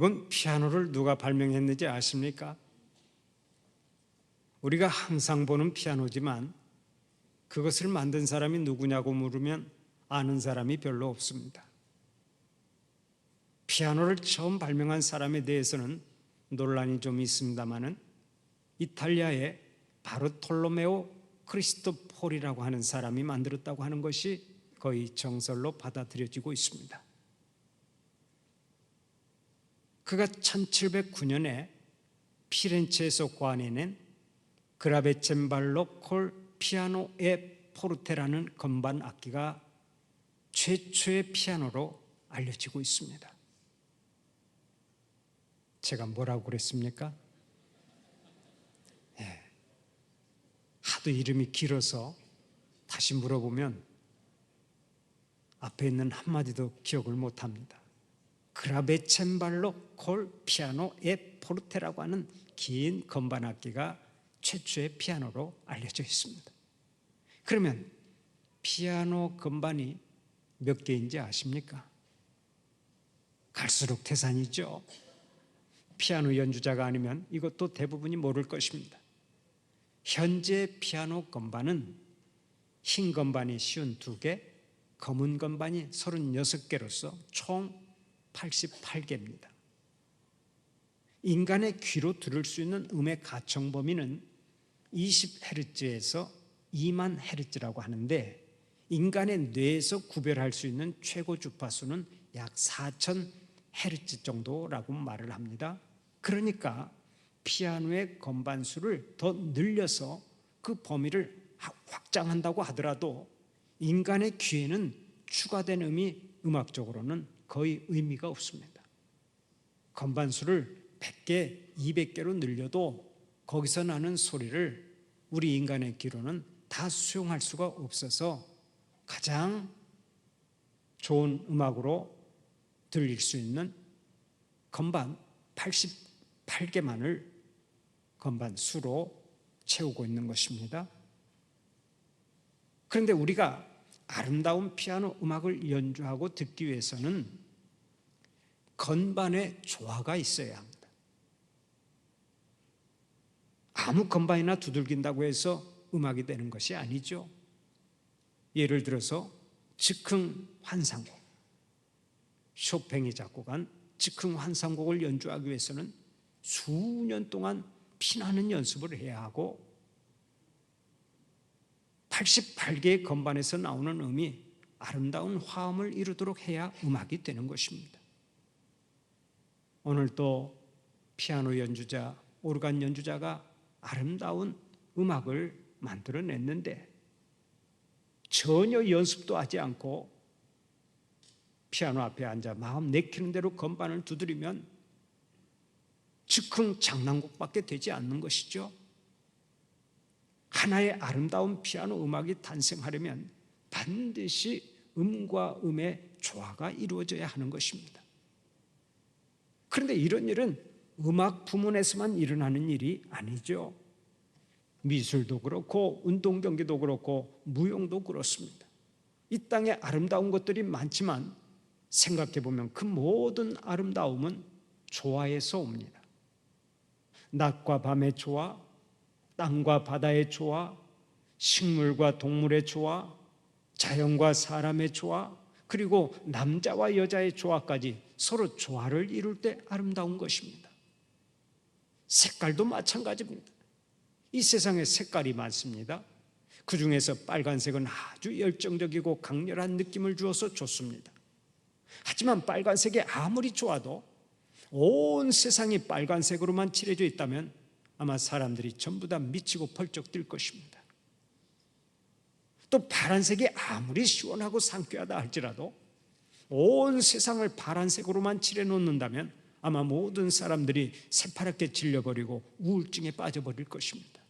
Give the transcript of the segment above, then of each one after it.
여러분, 피아노를 누가 발명했는지 아십니까? 우리가 항상 보는 피아노지만 그것을 만든 사람이 누구냐고 물으면 아는 사람이 별로 없습니다. 피아노를 처음 발명한 사람에 대해서는 논란이 좀 있습니다만은 이탈리아의 바르톨로메오 크리스토폴이라고 하는 사람이 만들었다고 하는 것이 거의 정설로 받아들여지고 있습니다. 그가 1709년에 피렌체에서 관해낸 그라베쳔발로 콜 피아노 에 포르테라는 건반 악기가 최초의 피아노로 알려지고 있습니다. 제가 뭐라고 그랬습니까? 예. 하도 이름이 길어서 다시 물어보면 앞에 있는 한마디도 기억을 못 합니다. 그라베쳔발로 콜 피아노 에 포르테라고 하는 긴 건반 악기가 최초의 피아노로 알려져 있습니다. 그러면 피아노 건반이 몇 개인지 아십니까? 갈수록 태산이죠. 피아노 연주자가 아니면 이것도 대부분이 모를 것입니다. 현재 피아노 건반은 흰 건반이 52개, 검은 건반이 36개로서 총 88개입니다. 인간의 귀로 들을 수 있는 음의 가청 범위는 20헤르츠에서 2만 헤르츠라고 하는데 인간의 뇌에서 구별할 수 있는 최고 주파수는 약 4천 헤르츠 정도라고 말을 합니다. 그러니까 피아노의 건반수를 더 늘려서 그 범위를 확장한다고 하더라도 인간의 귀에는 추가된 음이 음악적으로는 거의 의미가 없습니다. 건반수를 100개, 200개로 늘려도 거기서 나는 소리를 우리 인간의 귀로는 다 수용할 수가 없어서 가장 좋은 음악으로 들릴 수 있는 건반 88개만을 건반 수로 채우고 있는 것입니다. 그런데 우리가 아름다운 피아노 음악을 연주하고 듣기 위해서는 건반의 조화가 있어야 합니다. 아무 건반이나 두들긴다고 해서 음악이 되는 것이 아니죠. 예를 들어서 즉흥 환상곡. 쇼팽이 작곡한 즉흥 환상곡을 연주하기 위해서는 수년 동안 피나는 연습을 해야 하고 88개의 건반에서 나오는 음이 아름다운 화음을 이루도록 해야 음악이 되는 것입니다. 오늘 또 피아노 연주자, 오르간 연주자가 아름다운 음악을 만들어냈는데 전혀 연습도 하지 않고 피아노 앞에 앉아 마음 내키는 대로 건반을 두드리면 즉흥 장난곡밖에 되지 않는 것이죠. 하나의 아름다운 피아노 음악이 탄생하려면 반드시 음과 음의 조화가 이루어져야 하는 것입니다. 그런데 이런 일은 음악 부문에서만 일어나는 일이 아니죠. 미술도 그렇고 운동 경기도 그렇고 무용도 그렇습니다. 이 땅에 아름다운 것들이 많지만 생각해 보면 그 모든 아름다움은 조화에서 옵니다. 낮과 밤의 조화, 땅과 바다의 조화, 식물과 동물의 조화, 자연과 사람의 조화, 그리고 남자와 여자의 조화까지 서로 조화를 이룰 때 아름다운 것입니다. 색깔도 마찬가지입니다. 이 세상에 색깔이 많습니다. 그 중에서 빨간색은 아주 열정적이고 강렬한 느낌을 주어서 좋습니다. 하지만 빨간색이 아무리 좋아도 온 세상이 빨간색으로만 칠해져 있다면 아마 사람들이 전부 다 미치고 펄쩍 뛸 것입니다. 또 파란색이 아무리 시원하고 상쾌하다 할지라도 온 세상을 파란색으로만 칠해 놓는다면 아마 모든 사람들이 새파랗게 질려버리고 우울증에 빠져버릴 것입니다.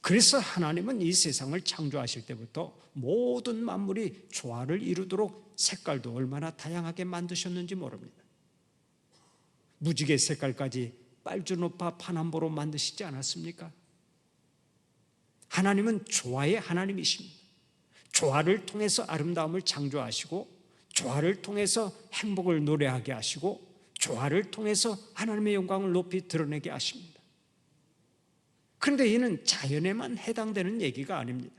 그래서 하나님은 이 세상을 창조하실 때부터 모든 만물이 조화를 이루도록 색깔도 얼마나 다양하게 만드셨는지 모릅니다. 무지개 색깔까지 빨주노파 파남보로 만드시지 않았습니까? 하나님은 조화의 하나님이십니다. 조화를 통해서 아름다움을 창조하시고 조화를 통해서 행복을 노래하게 하시고 조화를 통해서 하나님의 영광을 높이 드러내게 하십니다. 그런데 이는 자연에만 해당되는 얘기가 아닙니다.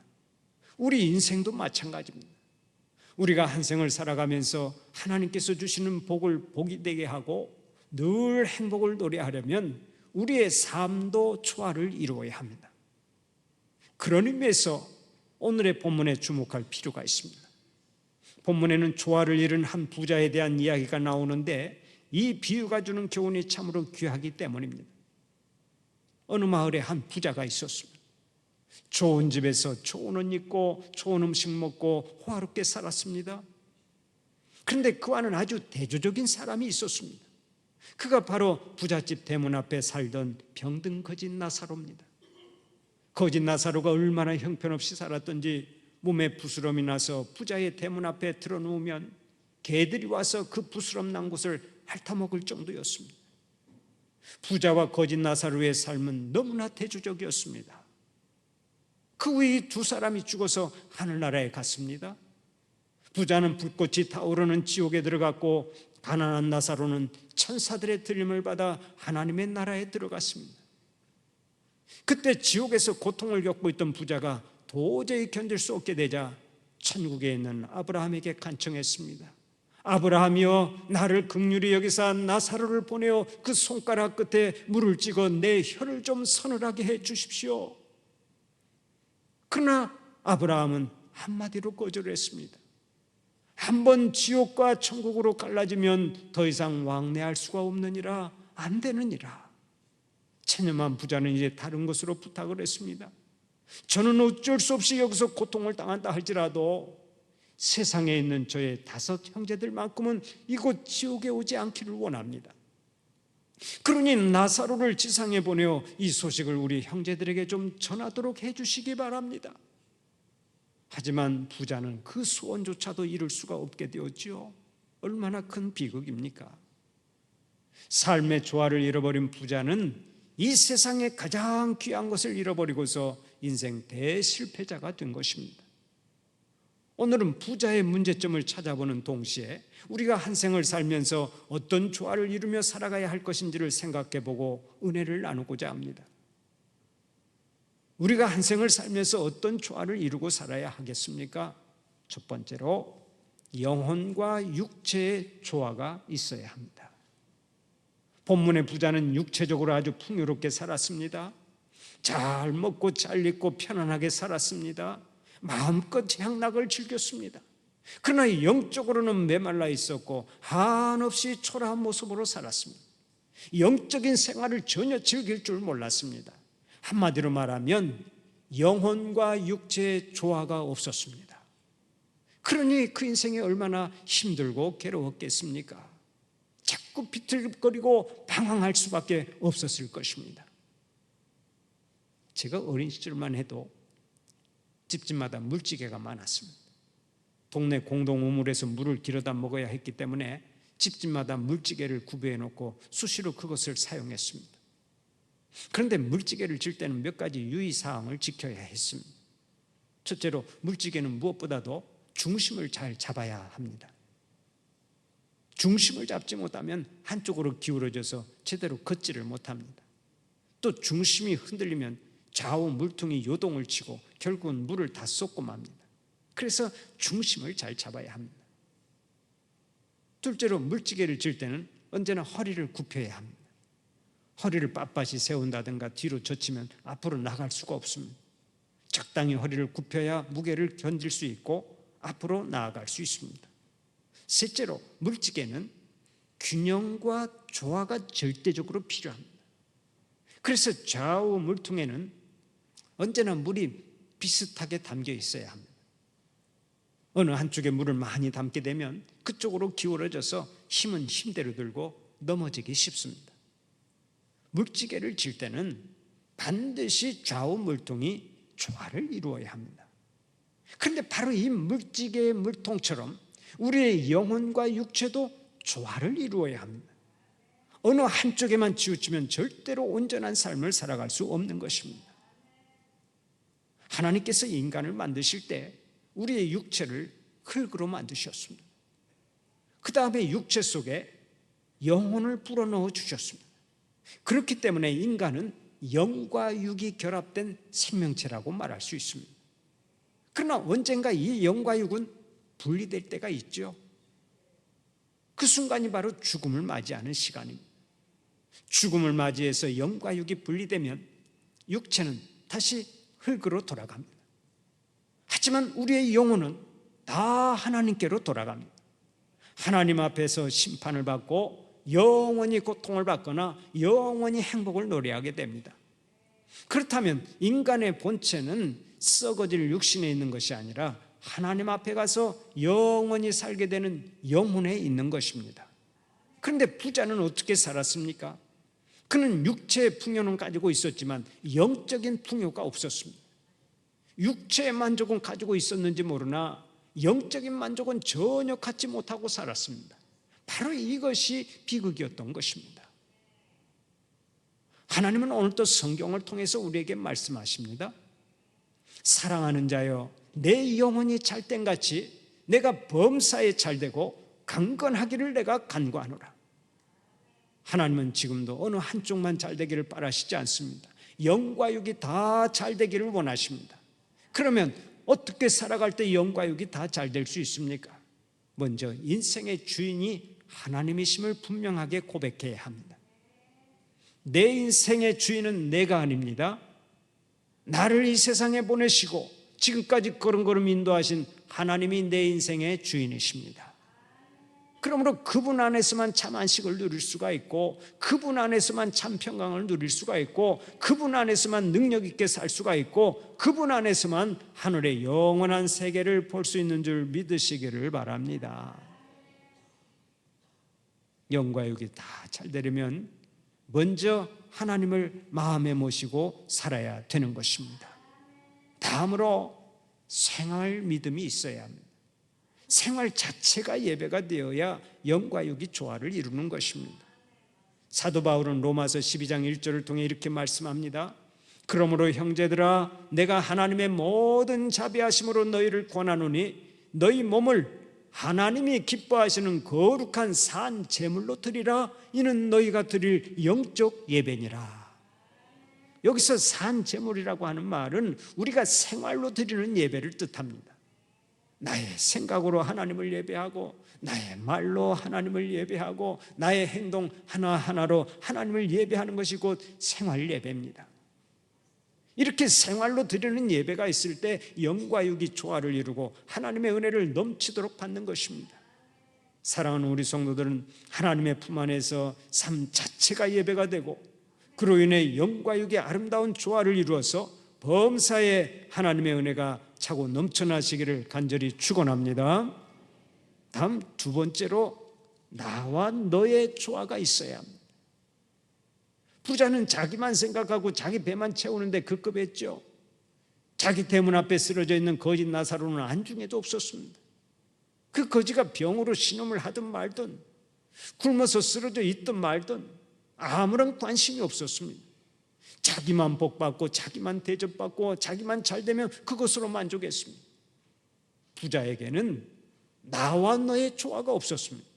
우리 인생도 마찬가지입니다. 우리가 한 생을 살아가면서 하나님께서 주시는 복을 복이 되게 하고 늘 행복을 노래하려면 우리의 삶도 조화를 이루어야 합니다. 그런 의미에서 오늘의 본문에 주목할 필요가 있습니다. 본문에는 조화를 이룬 한 부자에 대한 이야기가 나오는데 이 비유가 주는 교훈이 참으로 귀하기 때문입니다. 어느 마을에 한 부자가 있었습니다. 좋은 집에서 좋은 옷 입고 좋은 음식 먹고 호화롭게 살았습니다. 그런데 그와는 아주 대조적인 사람이 있었습니다. 그가 바로 부잣집 대문 앞에 살던 병든 거짓 나사로입니다. 거짓 나사로가 얼마나 형편없이 살았던지 몸에 부스럼이 나서 부자의 대문 앞에 들어누우면 개들이 와서 그 부스럼 난 곳을 핥아먹을 정도였습니다. 부자와 거짓 나사로의 삶은 너무나 대조적이었습니다. 그 후에 두 사람이 죽어서 하늘나라에 갔습니다. 부자는 불꽃이 타오르는 지옥에 들어갔고 가난한 나사로는 천사들의 들림을 받아 하나님의 나라에 들어갔습니다. 그때 지옥에서 고통을 겪고 있던 부자가 도저히 견딜 수 없게 되자 천국에 있는 아브라함에게 간청했습니다. 아브라함이여 나를 극률히 여기사 나사로를 보내어 그 손가락 끝에 물을 찍어 내 혀를 좀 서늘하게 해 주십시오. 그러나 아브라함은 한마디로 거절했습니다. 한 번 지옥과 천국으로 갈라지면 더 이상 왕래할 수가 없느니라 안 되느니라. 체념한 부자는 이제 다른 곳으로 부탁을 했습니다. 저는 어쩔 수 없이 여기서 고통을 당한다 할지라도 세상에 있는 저의 다섯 형제들만큼은 이곳 지옥에 오지 않기를 원합니다. 그러니 나사로를 지상에 보내어 이 소식을 우리 형제들에게 좀 전하도록 해주시기 바랍니다. 하지만 부자는 그 소원조차도 이룰 수가 없게 되었지요. 얼마나 큰 비극입니까? 삶의 조화를 잃어버린 부자는 이 세상에 가장 귀한 것을 잃어버리고서 인생 대실패자가 된 것입니다. 오늘은 부자의 문제점을 찾아보는 동시에 우리가 한 생을 살면서 어떤 조화를 이루며 살아가야 할 것인지를 생각해 보고 은혜를 나누고자 합니다. 우리가 한 생을 살면서 어떤 조화를 이루고 살아야 하겠습니까? 첫 번째로 영혼과 육체의 조화가 있어야 합니다. 본문의 부자는 육체적으로 아주 풍요롭게 살았습니다. 잘 먹고 잘 입고 편안하게 살았습니다. 마음껏 향락을 즐겼습니다. 그러나 영적으로는 메말라 있었고 한없이 초라한 모습으로 살았습니다. 영적인 생활을 전혀 즐길 줄 몰랐습니다. 한마디로 말하면 영혼과 육체의 조화가 없었습니다. 그러니 그 인생이 얼마나 힘들고 괴로웠겠습니까? 자꾸 비틀거리고 방황할 수밖에 없었을 것입니다. 제가 어린 시절만 해도 집집마다 물찌개가 많았습니다. 동네 공동 우물에서 물을 길어다 먹어야 했기 때문에 집집마다 물찌개를 구비해 놓고 수시로 그것을 사용했습니다. 그런데 물찌개를 질 때는 몇 가지 유의사항을 지켜야 했습니다. 첫째로 물찌개는 무엇보다도 중심을 잘 잡아야 합니다. 중심을 잡지 못하면 한쪽으로 기울어져서 제대로 걷지를 못합니다. 또 중심이 흔들리면 좌우 물통이 요동을 치고 결국은 물을 다 쏟고 맙니다. 그래서 중심을 잘 잡아야 합니다. 둘째로 물찌개를 질 때는 언제나 허리를 굽혀야 합니다. 허리를 빳빳이 세운다든가 뒤로 젖히면 앞으로 나갈 수가 없습니다. 적당히 허리를 굽혀야 무게를 견딜 수 있고 앞으로 나아갈 수 있습니다. 셋째로 물찌개는 균형과 조화가 절대적으로 필요합니다. 그래서 좌우 물통에는 언제나 물이 비슷하게 담겨 있어야 합니다. 어느 한쪽에 물을 많이 담게 되면 그쪽으로 기울어져서 힘은 힘대로 들고 넘어지기 쉽습니다. 물찌개를 질 때는 반드시 좌우 물통이 조화를 이루어야 합니다. 그런데 바로 이 물찌개의 물통처럼 우리의 영혼과 육체도 조화를 이루어야 합니다. 어느 한쪽에만 치우치면 절대로 온전한 삶을 살아갈 수 없는 것입니다. 하나님께서 인간을 만드실 때 우리의 육체를 흙으로 만드셨습니다. 그 다음에 육체 속에 영혼을 불어넣어 주셨습니다. 그렇기 때문에 인간은 영과 육이 결합된 생명체라고 말할 수 있습니다. 그러나 언젠가 이 영과 육은 분리될 때가 있죠. 그 순간이 바로 죽음을 맞이하는 시간입니다. 죽음을 맞이해서 영과 육이 분리되면 육체는 다시 흙으로 돌아갑니다. 하지만 우리의 영혼은 다 하나님께로 돌아갑니다. 하나님 앞에서 심판을 받고 영원히 고통을 받거나 영원히 행복을 노래하게 됩니다. 그렇다면 인간의 본체는 썩어질 육신에 있는 것이 아니라 하나님 앞에 가서 영원히 살게 되는 영혼에 있는 것입니다. 그런데 부자는 어떻게 살았습니까? 그는 육체의 풍요는 가지고 있었지만 영적인 풍요가 없었습니다. 육체의 만족은 가지고 있었는지 모르나 영적인 만족은 전혀 갖지 못하고 살았습니다. 바로 이것이 비극이었던 것입니다. 하나님은 오늘도 성경을 통해서 우리에게 말씀하십니다. 사랑하는 자여, 내 영혼이 잘된 같이 내가 범사에 잘되고 강건하기를 내가 간구하노라. 하나님은 지금도 어느 한쪽만 잘되기를 바라시지 않습니다. 영과 육이 다 잘되기를 원하십니다. 그러면 어떻게 살아갈 때 영과 육이 다 잘 될 수 있습니까? 먼저 인생의 주인이 하나님이심을 분명하게 고백해야 합니다. 내 인생의 주인은 내가 아닙니다. 나를 이 세상에 보내시고 지금까지 걸음걸음 인도하신 하나님이 내 인생의 주인이십니다. 그러므로 그분 안에서만 참 안식을 누릴 수가 있고 그분 안에서만 참 평강을 누릴 수가 있고 그분 안에서만 능력 있게 살 수가 있고 그분 안에서만 하늘의 영원한 세계를 볼 수 있는 줄 믿으시기를 바랍니다. 영과 육이 다 잘 되려면 먼저 하나님을 마음에 모시고 살아야 되는 것입니다. 다음으로 생활 믿음이 있어야 합니다. 생활 자체가 예배가 되어야 영과 육이 조화를 이루는 것입니다. 사도 바울은 로마서 12장 1절을 통해 이렇게 말씀합니다. 그러므로 형제들아 내가 하나님의 모든 자비하심으로 너희를 권하노니 너희 몸을 하나님이 기뻐하시는 거룩한 산 제물로 드리라 이는 너희가 드릴 영적 예배니라. 여기서 산 제물이라고 하는 말은 우리가 생활로 드리는 예배를 뜻합니다. 나의 생각으로 하나님을 예배하고 나의 말로 하나님을 예배하고 나의 행동 하나하나로 하나님을 예배하는 것이 곧 생활 예배입니다. 이렇게 생활로 드리는 예배가 있을 때 영과 육이 조화를 이루고 하나님의 은혜를 넘치도록 받는 것입니다. 사랑하는 우리 성도들은 하나님의 품 안에서 삶 자체가 예배가 되고 그로 인해 영과 육의 아름다운 조화를 이루어서 범사에 하나님의 은혜가 차고 넘쳐나시기를 간절히 축원합니다. 다음 두 번째로 나와 너의 조화가 있어야 합니다. 부자는 자기만 생각하고 자기 배만 채우는데 급급했죠. 자기 대문 앞에 쓰러져 있는 거짓 나사로는 안중에도 없었습니다. 그 거지가 병으로 신음을 하든 말든 굶어서 쓰러져 있든 말든 아무런 관심이 없었습니다. 자기만 복받고 자기만 대접받고 자기만 잘 되면 그것으로 만족했습니다. 부자에게는 나와 너의 조화가 없었습니다.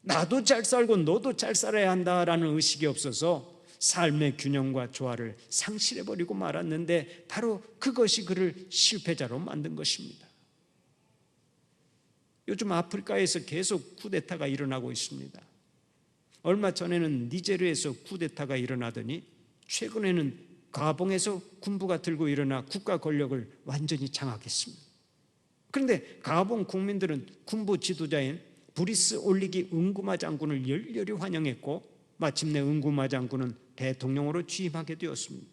나도 잘 살고 너도 잘 살아야 한다라는 의식이 없어서 삶의 균형과 조화를 상실해 버리고 말았는데 바로 그것이 그를 실패자로 만든 것입니다. 요즘 아프리카에서 계속 쿠데타가 일어나고 있습니다. 얼마 전에는 니제르에서 쿠데타가 일어나더니 최근에는 가봉에서 군부가 들고 일어나 국가 권력을 완전히 장악했습니다. 그런데 가봉 국민들은 군부 지도자인 브리스 올리기 응구마 장군을 열렬히 환영했고 마침내 응구마 장군은 대통령으로 취임하게 되었습니다.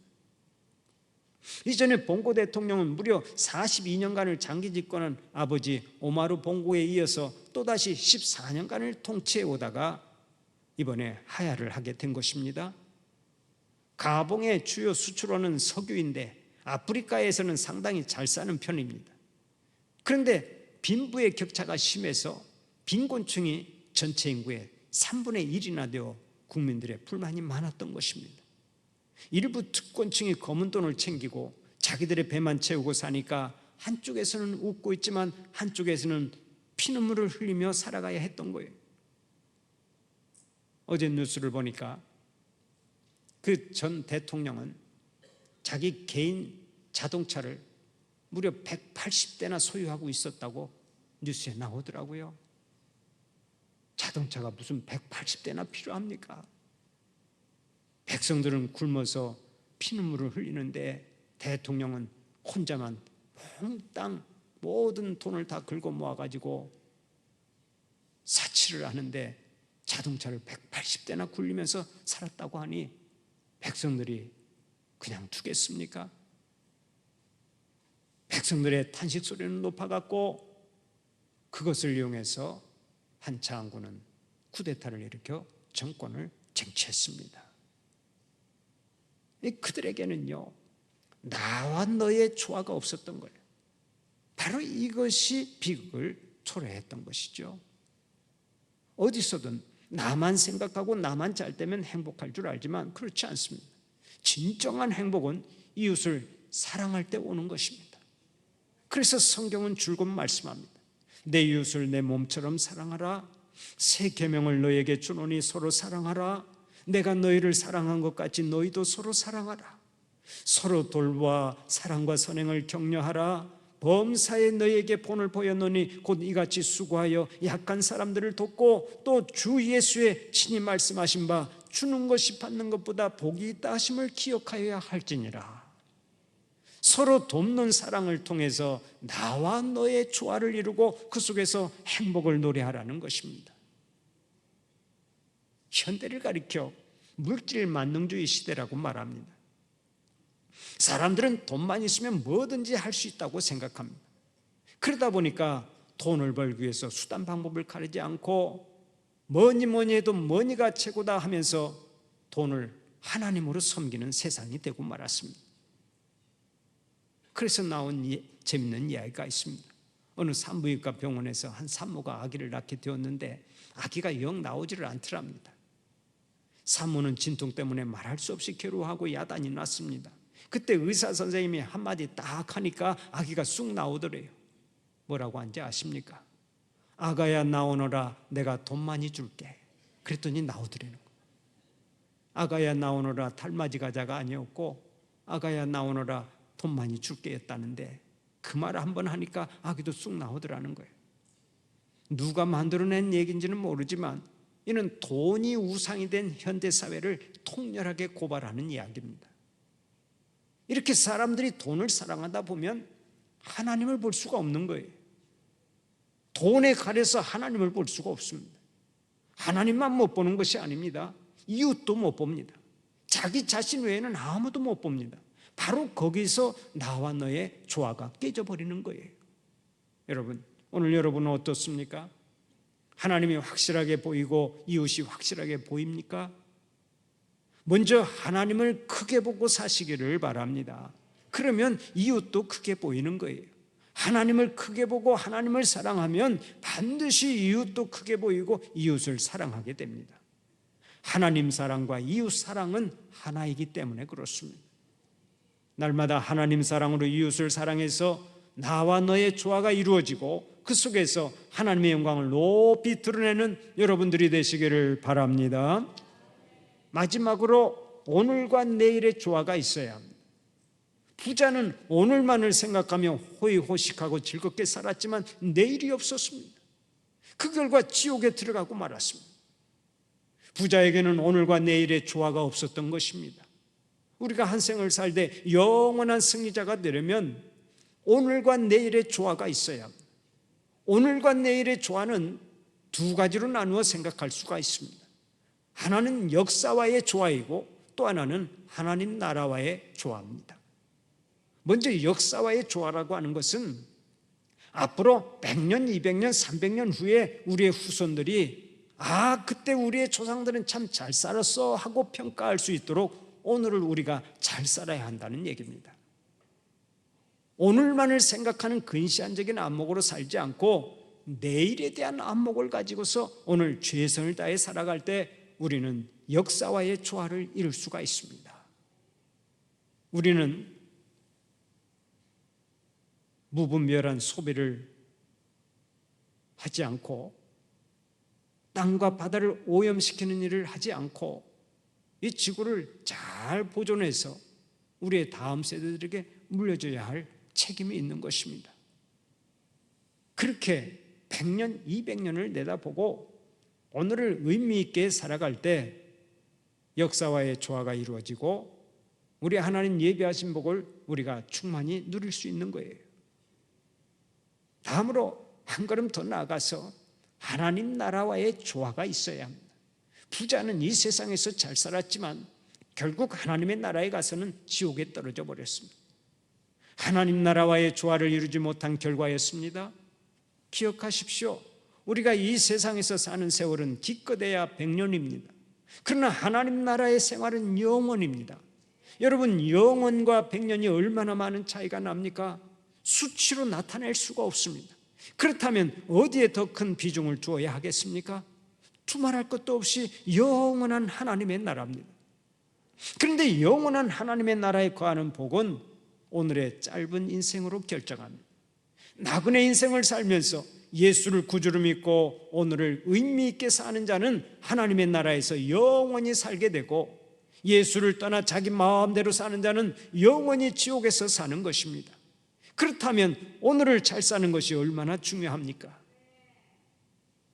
이전에 봉고 대통령은 무려 42년간을 장기 집권한 아버지 오마루 봉고에 이어서 또다시 14년간을 통치해 오다가 이번에 하야를 하게 된 것입니다. 가봉의 주요 수출원은 석유인데 아프리카에서는 상당히 잘 사는 편입니다. 그런데 빈부의 격차가 심해서 빈곤층이 전체 인구의 3분의 1이나 되어 국민들의 불만이 많았던 것입니다. 일부 특권층이 검은 돈을 챙기고 자기들의 배만 채우고 사니까 한쪽에서는 웃고 있지만 한쪽에서는 피눈물을 흘리며 살아가야 했던 거예요. 어제 뉴스를 보니까 그 전 대통령은 자기 개인 자동차를 무려 180대나 소유하고 있었다고 뉴스에 나오더라고요. 자동차가 무슨 180대나 필요합니까? 백성들은 굶어서 피눈물을 흘리는데 대통령은 혼자만 몽땅 모든 돈을 다 긁어 모아가지고 사치를 하는데 자동차를 180대나 굴리면서 살았다고 하니 백성들이 그냥 두겠습니까? 백성들의 탄식 소리는 높아갔고 그것을 이용해서 한차항군은 쿠데타를 일으켜 정권을 쟁취했습니다. 그들에게는요 나와 너의 조화가 없었던 거예요. 바로 이것이 비극을 초래했던 것이죠. 어디서든 나만 생각하고 나만 잘 되면 행복할 줄 알지만 그렇지 않습니다. 진정한 행복은 이웃을 사랑할 때 오는 것입니다. 그래서 성경은 줄곧 말씀합니다. 내 이웃을 내 몸처럼 사랑하라. 새 계명을 너에게 주노니 서로 사랑하라. 내가 너희를 사랑한 것 같이 너희도 서로 사랑하라. 서로 돌봐 사랑과 선행을 격려하라. 범사에 너에게 본을 보였노니 곧 이같이 수고하여 약한 사람들을 돕고 또 주 예수의 친히 말씀하신 바 주는 것이 받는 것보다 복이 있다 하심을 기억하여야 할지니라. 서로 돕는 사랑을 통해서 나와 너의 조화를 이루고 그 속에서 행복을 노래하라는 것입니다. 현대를 가리켜 물질 만능주의 시대라고 말합니다. 사람들은 돈만 있으면 뭐든지 할 수 있다고 생각합니다. 그러다 보니까 돈을 벌기 위해서 수단 방법을 가리지 않고 뭐니 뭐니 해도 뭐니가 최고다 하면서 돈을 하나님으로 섬기는 세상이 되고 말았습니다. 그래서 나온 재밌는 이야기가 있습니다. 어느 산부인과 병원에서 한 산모가 아기를 낳게 되었는데 아기가 영 나오지를 않더랍니다. 산모는 진통 때문에 말할 수 없이 괴로워하고 야단이 났습니다. 그때 의사 선생님이 한마디 딱 하니까 아기가 쑥 나오더래요. 뭐라고 한지 아십니까? 아가야 나오너라 내가 돈 많이 줄게. 그랬더니 나오더래는 거예요. 아가야 나오너라 탈맞이 가자가 아니었고 아가야 나오너라 돈 많이 줄게 했다는데 그 말을 한 번 하니까 아기도 쑥 나오더라는 거예요. 누가 만들어낸 얘기인지는 모르지만 이는 돈이 우상이 된 현대 사회를 통렬하게 고발하는 이야기입니다. 이렇게 사람들이 돈을 사랑하다 보면 하나님을 볼 수가 없는 거예요. 돈에 가려서 하나님을 볼 수가 없습니다. 하나님만 못 보는 것이 아닙니다. 이웃도 못 봅니다. 자기 자신 외에는 아무도 못 봅니다. 바로 거기서 나와 너의 조화가 깨져버리는 거예요. 여러분, 오늘 여러분은 어떻습니까? 하나님이 확실하게 보이고 이웃이 확실하게 보입니까? 먼저 하나님을 크게 보고 사시기를 바랍니다. 그러면 이웃도 크게 보이는 거예요. 하나님을 크게 보고 하나님을 사랑하면 반드시 이웃도 크게 보이고 이웃을 사랑하게 됩니다. 하나님 사랑과 이웃 사랑은 하나이기 때문에 그렇습니다. 날마다 하나님 사랑으로 이웃을 사랑해서 나와 너의 조화가 이루어지고 그 속에서 하나님의 영광을 높이 드러내는 여러분들이 되시기를 바랍니다. 마지막으로 오늘과 내일의 조화가 있어야 합니다. 부자는 오늘만을 생각하며 호의호식하고 즐겁게 살았지만 내일이 없었습니다. 그 결과 지옥에 들어가고 말았습니다. 부자에게는 오늘과 내일의 조화가 없었던 것입니다. 우리가 한 생을 살되 영원한 승리자가 되려면 오늘과 내일의 조화가 있어야 합니다. 오늘과 내일의 조화는 두 가지로 나누어 생각할 수가 있습니다. 하나는 역사와의 조화이고 또 하나는 하나님 나라와의 조화입니다. 먼저 역사와의 조화라고 하는 것은 앞으로 100년, 200년, 300년 후에 우리의 후손들이 아, 그때 우리의 조상들은 참 잘 살았어 하고 평가할 수 있도록 오늘을 우리가 잘 살아야 한다는 얘기입니다. 오늘만을 생각하는 근시안적인 안목으로 살지 않고 내일에 대한 안목을 가지고서 오늘 최선을 다해 살아갈 때 우리는 역사와의 조화를 이룰 수가 있습니다. 우리는 무분별한 소비를 하지 않고 땅과 바다를 오염시키는 일을 하지 않고 이 지구를 잘 보존해서 우리의 다음 세대들에게 물려줘야 할 책임이 있는 것입니다. 그렇게 100년, 200년을 내다보고 오늘을 의미 있게 살아갈 때 역사와의 조화가 이루어지고 우리 하나님 예비하신 복을 우리가 충만히 누릴 수 있는 거예요. 다음으로 한 걸음 더 나아가서 하나님 나라와의 조화가 있어야 합니다. 부자는 이 세상에서 잘 살았지만 결국 하나님의 나라에 가서는 지옥에 떨어져 버렸습니다. 하나님 나라와의 조화를 이루지 못한 결과였습니다. 기억하십시오. 우리가 이 세상에서 사는 세월은 기껏해야 100년입니다. 그러나 하나님 나라의 생활은 영원입니다. 여러분, 영원과 100년이 얼마나 많은 차이가 납니까? 수치로 나타낼 수가 없습니다. 그렇다면 어디에 더 큰 비중을 두어야 하겠습니까? 두말할 것도 없이 영원한 하나님의 나라입니다. 그런데 영원한 하나님의 나라에 거하는 복은 오늘의 짧은 인생으로 결정합니다. 나그네 인생을 살면서 예수를 구주로 믿고 오늘을 의미 있게 사는 자는 하나님의 나라에서 영원히 살게 되고 예수를 떠나 자기 마음대로 사는 자는 영원히 지옥에서 사는 것입니다. 그렇다면 오늘을 잘 사는 것이 얼마나 중요합니까?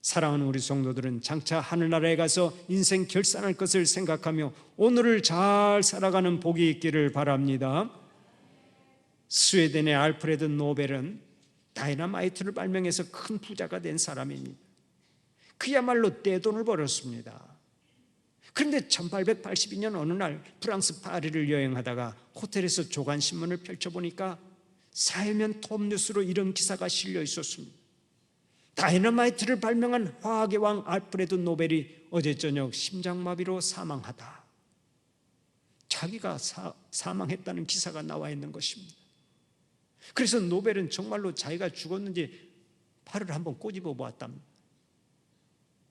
사랑하는 우리 성도들은 장차 하늘나라에 가서 인생 결산할 것을 생각하며 오늘을 잘 살아가는 복이 있기를 바랍니다. 스웨덴의 알프레드 노벨은 다이너마이트를 발명해서 큰 부자가 된 사람입니다. 그야말로 떼돈을 벌었습니다. 그런데 1882년 어느 날 프랑스 파리를 여행하다가 호텔에서 조간신문을 펼쳐보니까 사회면 톱뉴스로 이런 기사가 실려 있었습니다. 다이너마이트를 발명한 화학의 왕 알프레드 노벨이 어제 저녁 심장마비로 사망하다. 자기가 사, 사망했다는 기사가 나와 있는 것입니다. 그래서 노벨은 정말로 자기가 죽었는지 팔을 한번 꼬집어 보았답니다.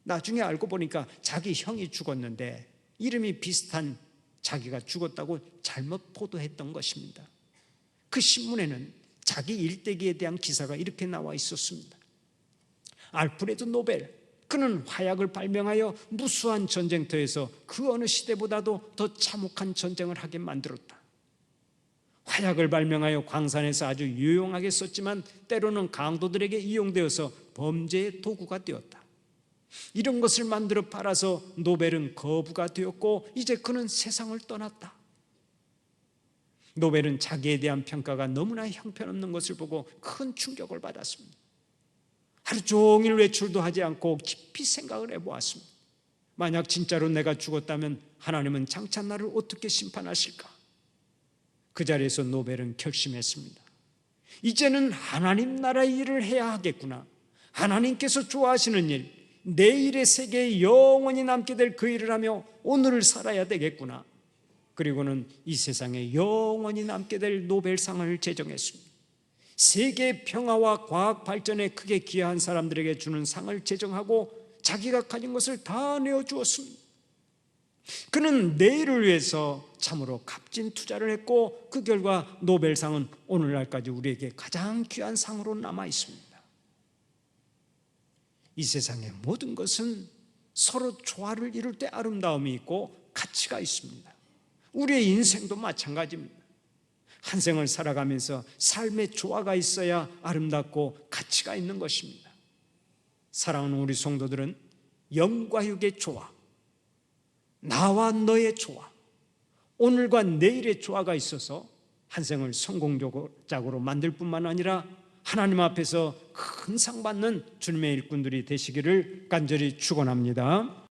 나중에 알고 보니까 자기 형이 죽었는데 이름이 비슷한 자기가 죽었다고 잘못 보도했던 것입니다. 그 신문에는 자기 일대기에 대한 기사가 이렇게 나와 있었습니다. 알프레드 노벨, 그는 화약을 발명하여 무수한 전쟁터에서 그 어느 시대보다도 더 참혹한 전쟁을 하게 만들었다. 화약을 발명하여 광산에서 아주 유용하게 썼지만 때로는 강도들에게 이용되어서 범죄의 도구가 되었다. 이런 것을 만들어 팔아서 노벨은 거부가 되었고 이제 그는 세상을 떠났다. 노벨은 자기에 대한 평가가 너무나 형편없는 것을 보고 큰 충격을 받았습니다. 하루 종일 외출도 하지 않고 깊이 생각을 해보았습니다. 만약 진짜로 내가 죽었다면 하나님은 장차 나를 어떻게 심판하실까? 그 자리에서 노벨은 결심했습니다. 이제는 하나님 나라의 일을 해야 하겠구나. 하나님께서 좋아하시는 일, 내일의 세계에 영원히 남게 될 그 일을 하며 오늘을 살아야 되겠구나. 그리고는 이 세상에 영원히 남게 될 노벨상을 제정했습니다. 세계 평화와 과학 발전에 크게 기여한 사람들에게 주는 상을 제정하고 자기가 가진 것을 다 내어 주었습니다. 그는 내일을 위해서 참으로 값진 투자를 했고 그 결과 노벨상은 오늘날까지 우리에게 가장 귀한 상으로 남아 있습니다. 이 세상의 모든 것은 서로 조화를 이룰 때 아름다움이 있고 가치가 있습니다. 우리의 인생도 마찬가지입니다. 한 생을 살아가면서 삶의 조화가 있어야 아름답고 가치가 있는 것입니다. 사랑하는 우리 성도들은 영과 육의 조화, 나와 너의 조화, 오늘과 내일의 조화가 있어서 한 생을 성공적으로 만들 뿐만 아니라 하나님 앞에서 큰 상 받는 주님의 일꾼들이 되시기를 간절히 축원합니다.